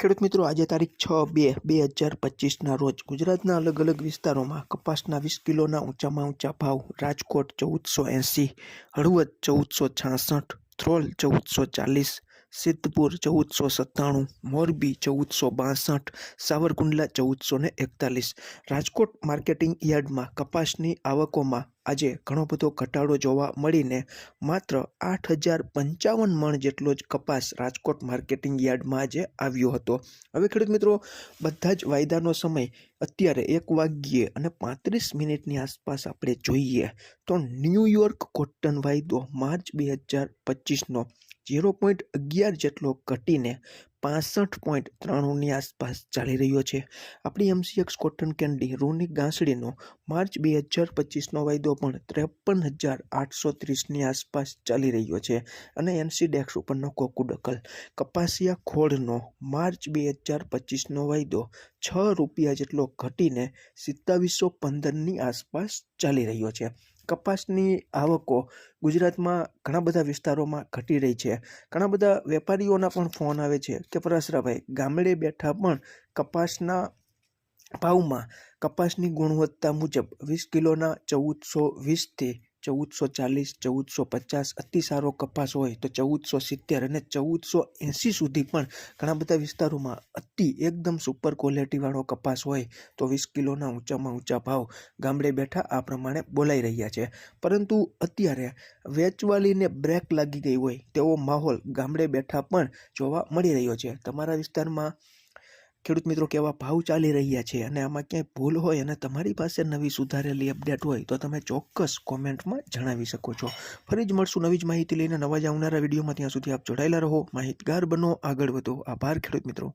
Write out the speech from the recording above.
ખેડૂત મિત્રો, આજે તારીખ છ બે બે હજાર પચીસના રોજ ગુજરાતના અલગ અલગ વિસ્તારોમાં કપાસના વીસ કિલોના ઊંચામાં ઊંચા ભાવ, રાજકોટ ચૌદસો એંસી, હળવદ ચૌદસો છાસઠ થ્રોલ ચૌદસો ચાલીસ સિદ્ધપુર ચૌદસો સત્તાણું, મોરબી ચૌદસો બાસઠ, સાવરકુંડલા ચૌદસો ને એકતાલીસ. રાજકોટ માર્કેટિંગ યાર્ડમાં કપાસની આવકોમાં આજે ઘણો બધો ઘટાડો જોવા મળીને માત્ર આઠ હજાર પંચાવન મણ જેટલો જ કપાસ રાજકોટ માર્કેટિંગ યાર્ડમાં આજે આવ્યો હતો. હવે ખેડૂત મિત્રો, બધા જ વાયદાનો સમય અત્યારે એક વાગ્યે અને પાંત્રીસ મિનિટની આસપાસ આપણે જોઈએ તો ન્યૂયોર્ક કોટન વાયદો માર્ચ બે હજાર પચીસનો ઝીરો પોઈન્ટ અગિયાર જેટલો ઘટીને પાસઠ પોઈન્ટ ત્રાણુંની આસપાસ ચાલી રહ્યો છે. આપણી એમસીએક્સ કોટન કેન્ડી રૂની ગાંસડીનો માર્ચ બે હજાર પચીસનો વાયદો પણ ત્રેપન હજાર આઠસો ત્રીસની આસપાસ ચાલી રહ્યો છે અને એનસી ડેક્સ ઉપરનો કોકુડકલ કપાસિયા ખોળનો માર્ચ બે હજાર પચીસનો વાયદો છ રૂપિયા જેટલો ઘટીને સિત્તાવીસો પંદરની આસપાસ ચાલી રહ્યો છે. કપાસની આવકો ગુજરાતમાં ઘણા બધા વિસ્તારોમાં ઘટી રહી છે. ઘણા બધા વેપારીઓના પણ ફોન આવે છે કે, પરાસરાભાઈ, ગામડે બેઠા પણ કપાસના ભાવમાં કપાસની ગુણવત્તા મુજબ વીસ કિલોના ચૌદસો વીસથી ચૌદસો ચાલીસ, ચૌદસો પચાસ અતિ સારો કપાસ હોય તો ચૌદસો સિત્તેર અને ચૌદસો એંસી સુધી પણ ઘણા બધા વિસ્તારોમાં અતિ એકદમ સુપર ક્વોલિટીવાળો કપાસ હોય તો વીસ કિલોના ઊંચામાં ઊંચા ભાવ ગામડે બેઠા આ પ્રમાણે બોલાઈ રહ્યા છે. પરંતુ અત્યારે વેચવાલીને બ્રેક લાગી ગઈ હોય તેવો માહોલ ગામડે બેઠા પણ જોવા મળી રહ્યો છે. તમારા વિસ્તારમાં ખેડૂત મિત્રો કેવા ભાવ ચાલી રહ્યા છે અને આમાં ક્યાંય ભૂલ હોય અને તમારી પાસે નવી સુધારેલી અપડેટ હોય તો તમે ચોક્કસ કોમેન્ટમાં જણાવી શકો છો. ફરી જ મળશું નવી જ માહિતી લઈને નવા જ આવનારા વિડીયોમાં. ત્યાં સુધી આપ જોડાયેલા રહો. માહિતગાર બનો, આગળ વધો. આભાર ખેડૂત મિત્રો.